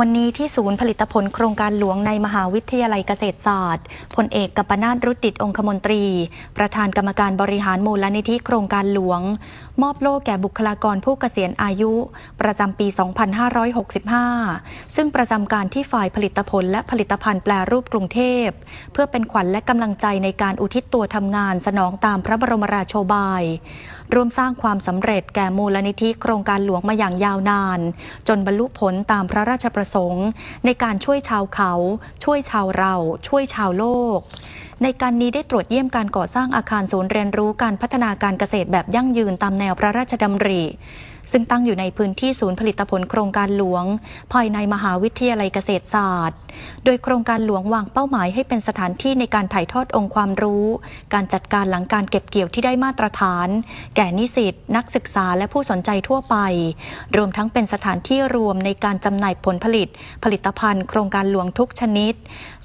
วันนี้ที่ศูนย์ผลิตผลโครงการหลวงในมหาวิทยาลัยเกษตรศาสตร์พลเอกกัปนาตรุดดิตองคมนตรี ประธานกรรมการบริหารมูลนิธิโครงการหลวง มอบโล่แก่บุคลากรผู้เกษียณอายุ ประจำปี 2565 ซึ่งประจำการที่ฝ่ายผลิตผลและผลิตภัณฑ์แปรรูปกรุงเทพ เพื่อเป็นขวัญและกำลังใจในการอุทิศตัวทำงานสนองตามพระบรมราโชบายร่วมสร้างความสำเร็จแก่มูลนิธิโครงการหลวงมาอย่างยาวนาน จนบรรลุผลตามพระราชประสงค์ ในการช่วยชาวเขา ช่วยชาวเรา ช่วยชาวโลก ในการนี้ได้ตรวจเยี่ยมการก่อสร้างอาคารศูนย์เรียนรู้การพัฒนาการเกษตรแบบยั่งยืนตามแนวพระราชดำริ ซึ่งตั้งอยู่ในพื้นที่ศูนย์ผลิตผลโครงการหลวง ภายในมหาวิทยาลัยเกษตรศาสตร์ โดยโครงการหลวงวางเป้าหมายให้เป็นสถานที่ในการถ่ายทอดองค์ความรู้ การจัดการหลังการเก็บเกี่ยวที่ได้มาตรฐาน แก่นิสิตนักศึกษาและผู้สนใจทั่วไป รวมทั้งเป็นสถานที่รวมในการจำหน่ายผลผลิต ผลิตภัณฑ์ โครงการหลวงทุกชนิด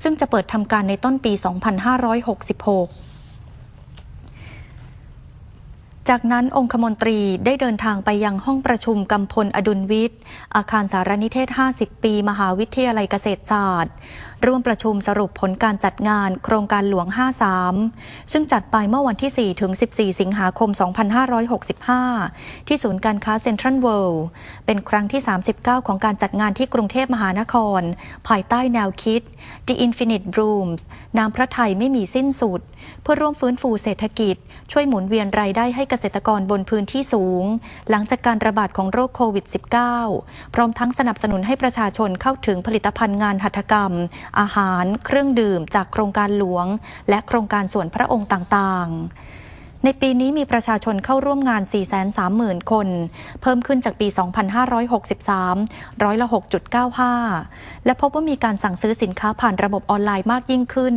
ซึ่งจะเปิดทำการในต้นปี 2566 จากนั้นองคมนตรีได้เดินทางไปยังห้องประชุมกำพลอดุลวิทย์ อาคารสารนิเทศ 50 ปี มหาวิทยาลัยเกษตรศาสตร์ ร่วมประชุมสรุปผลการจัดงานโครงการหลวง 53 ซึ่งจัดไปเมื่อวันที่ 4 ถึง 14 สิงหาคม 2565 ที่ศูนย์การค้าเซ็นทรัลเวิลด์เป็นครั้งที่ 39 ของการจัดงานที่กรุงเทพมหานคร ภายใต้แนวคิด The Infinite Blooms น้ำพระไทยไม่มีสิ้นสุด เพื่อร่วมฟื้นฟูเศรษฐกิจ ช่วยหมุนเวียนรายได้ให้เกษตรกรบนพื้นที่สูง หลังจากการระบาดของโรคโควิด -19 พร้อมทั้งสนับสนุนให้ประชาชนเข้าถึงผลิตภัณฑ์งานหัตถกรรม อาหาร เครื่องดื่มจากโครงการหลวง และโครงการส่วนพระองค์ต่างๆ ในปีนี้มีประชาชนเข้าร่วมงาน 430,000 คน เพิ่มขึ้นจากปี 2563 ร้อยละ 6.95 และพบว่ามีการสั่งซื้อสินค้าผ่านระบบออนไลน์มากยิ่งขึ้น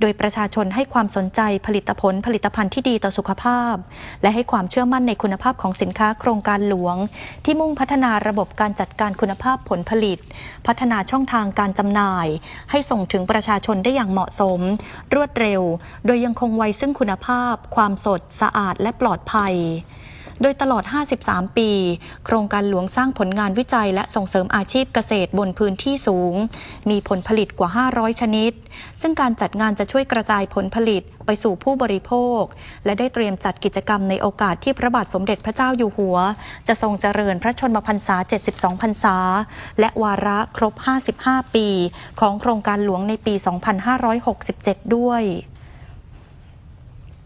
โดยประชาชนให้ความสนใจผลิตผลผลิตภัณฑ์ที่ดีต่อสุขภาพ และให้ความเชื่อมั่นในคุณภาพของสินค้าโครงการหลวง ที่มุ่งพัฒนาระบบการจัดการคุณภาพผลผลิต พัฒนาช่องทางการจำหน่าย ให้ส่งถึงประชาชนได้อย่างเหมาะสม รวดเร็ว โดยยังคงไว้ซึ่งคุณภาพ ความสดด สะอาดและปลอดภัย โดยตลอด 53 ปี โครงการหลวงสร้างผลงานวิจัยและส่งเสริมอาชีพเกษตรบนพื้นที่สูง มีผลผลิตกว่า 500 ชนิด ซึ่งการจัดงานจะช่วยกระจายผลผลิตไปสู่ผู้บริโภค และได้เตรียมจัดกิจกรรมในโอกาสที่พระบาทสมเด็จพระเจ้าอยู่หัว จะทรงเจริญพระชนมพรรษา 72 พรรษา และวาระครบ 55 ปี ของโครงการหลวงในปี 2567 ด้วย